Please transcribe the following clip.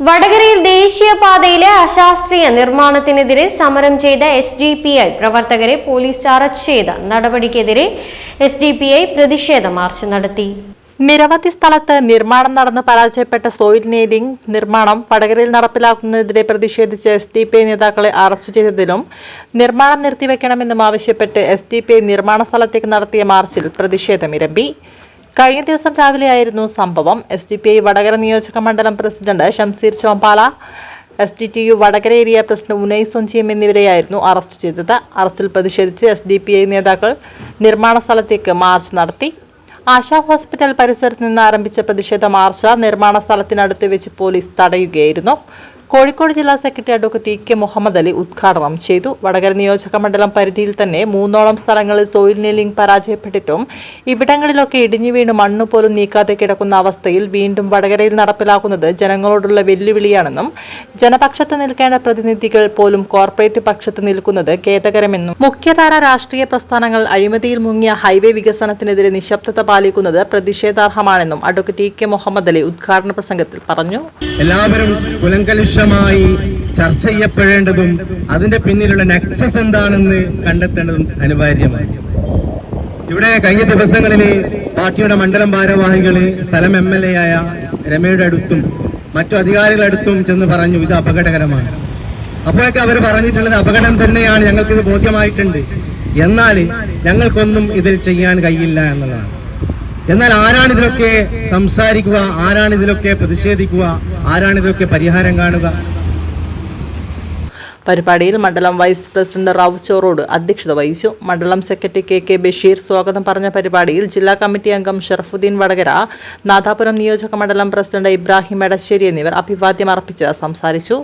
വടകരയിൽ ദേശീയപാതയിലെ അശാസ്ത്രീയ നിർമ്മാണത്തിനെതിരെ സമരം ചെയ്ത എസ് ഡി പി ഐ പ്രവർത്തകരെ പോലീസ് അറസ്റ്റ് ചെയ്ത. നടപടിക്കെതിരെ എസ് ഡി പി ഐ പ്രതിഷേധ മാർച്ച് നടത്തി. നിരവധി സ്ഥലത്ത് നിർമ്മാണം നടന്ന് പരാജയപ്പെട്ട സോയിൽ നെയിലിംഗ് നിർമ്മാണം വടകരയിൽ നടപ്പിലാക്കുന്നതിനെതിരെ പ്രതിഷേധിച്ച് എസ് ഡി പി ഐ നേതാക്കളെ അറസ്റ്റ് ചെയ്തതിലും നിർമ്മാണം നിർത്തിവെക്കണമെന്നും ആവശ്യപ്പെട്ട് എസ് ഡി പി ഐ നിർമ്മാണ സ്ഥലത്തേക്ക് നടത്തിയ മാർച്ചിൽ പ്രതിഷേധമിരമ്പി കഴിഞ്ഞ ദിവസം രാവിലെയായിരുന്നു സംഭവം. S D P I Vadakara നിയോജക മണ്ഡലം president Shamseer Chombala S D T U Vadakara area president Unai സൊഞ്ചിയം എന്നിവരെയായിരുന്നു അറസ്റ്റ് ചെയ്തത്. അറസ്റ്റിൽ പ്രതിഷേധിച്ച് എസ് ഡി പി ഐ നേതാക്കൾ നിർമ്മാണ സ്ഥലത്തേക്ക് മാർച്ച് നടത്തി. ആശാ ഹോസ്പിറ്റൽ പരിസരത്ത് നിന്ന് ആരംഭിച്ച പ്രതിഷേധ മാർച്ച് നിർമ്മാണ സ്ഥലത്തിനടുത്ത് വെച്ച് പോലീസ് തടയുകയായിരുന്നു. കോഴിക്കോട് ജില്ലാ secretary advocate K Muhammad Ali ഉദ്ഘാടനം ചെയ്തു. വടകര നിയോജക മണ്ഡലം പരിധിയിൽ തന്നെ മൂന്നോളം സ്ഥലങ്ങളിൽ സോയിൽ നെല്ലിംഗ് പരാജയപ്പെട്ടിട്ടും ഇവിടങ്ങളിലൊക്കെ ഇടിഞ്ഞു വീണ് മണ്ണ് പോലും നീക്കാതെ കിടക്കുന്ന അവസ്ഥയിൽ വീണ്ടും വടകരയിൽ നടപ്പിലാക്കുന്നത് ജനങ്ങളോടുള്ള വെല്ലുവിളിയാണെന്നും ജനപക്ഷത്ത് നിൽക്കേണ്ട പ്രതിനിധികൾ പോലും കോർപ്പറേറ്റ് പക്ഷത്ത് നിൽക്കുന്നത് ഖേദകരമെന്നും മുഖ്യധാര രാഷ്ട്രീയ പ്രസ്ഥാനങ്ങൾ അഴിമതിയിൽ മുങ്ങിയ ഹൈവേ വികസനത്തിനെതിരെ നിശബ്ദത പാലിക്കുന്നത് പ്രതിഷേധാർഹമാണെന്നും advocate E K Muhammad Ali ഉദ്ഘാടന പ്രസംഗത്തിൽ പറഞ്ഞു. എല്ലാവരും കുലങ്കലുഷമായി ചർച്ച ചെയ്യപ്പെടേണ്ടതും അതിന്റെ പിന്നിലുള്ള നെക്സസ് എന്താണെന്ന് കണ്ടെത്തേണ്ടതും അനിവാര്യമാണ്. ഇവിടെ കഴിഞ്ഞ ദിവസങ്ങളിൽ പാർട്ടിയുടെ മണ്ഡലം ഭാരവാഹികൾ സ്ഥലം എം എൽ എ ആയ രമയുടെ അടുത്തും മറ്റു അധികാരികളുടെ അടുത്തും ചെന്ന് പറഞ്ഞു ഇത് അപകടകരമാണ്. അപ്പോഴൊക്കെ അവർ പറഞ്ഞിട്ടുള്ളത് അപകടം തന്നെയാണ് ഞങ്ങൾക്കിത് ബോധ്യമായിട്ടുണ്ട്. എന്നാൽ ഞങ്ങൾക്കൊന്നും ഇതിൽ ചെയ്യാൻ കഴിയില്ല എന്നുള്ളതാണ് എന്നാൽ ആരാണ് ഇതിലൊക്കെ സംസാരിക്കുക? ആരാണ് ഇതിലൊക്കെ പ്രതിഷേധിക്കുക? ആരാണ് ഇതിലൊക്കെ പരിഹാരം കാണുക? പരിപാടിയിൽ മണ്ഡലം വൈസ് പ്രസിഡന്റ് റാവു ചോറോട് അധ്യക്ഷത വഹിച്ചു. മണ്ഡലം സെക്രട്ടറി കെ കെ ബഷീർ സ്വാഗതം പറഞ്ഞ പരിപാടിയിൽ ജില്ലാ കമ്മിറ്റി അംഗം ഷറഫുദ്ദീൻ വടകര നാദാപുരം നിയോജക മണ്ഡലം പ്രസിഡന്റ് ഇബ്രാഹിം എടശ്ശേരി എന്നിവർ അഭിവാദ്യം അർപ്പിച്ച് സംസാരിച്ചു.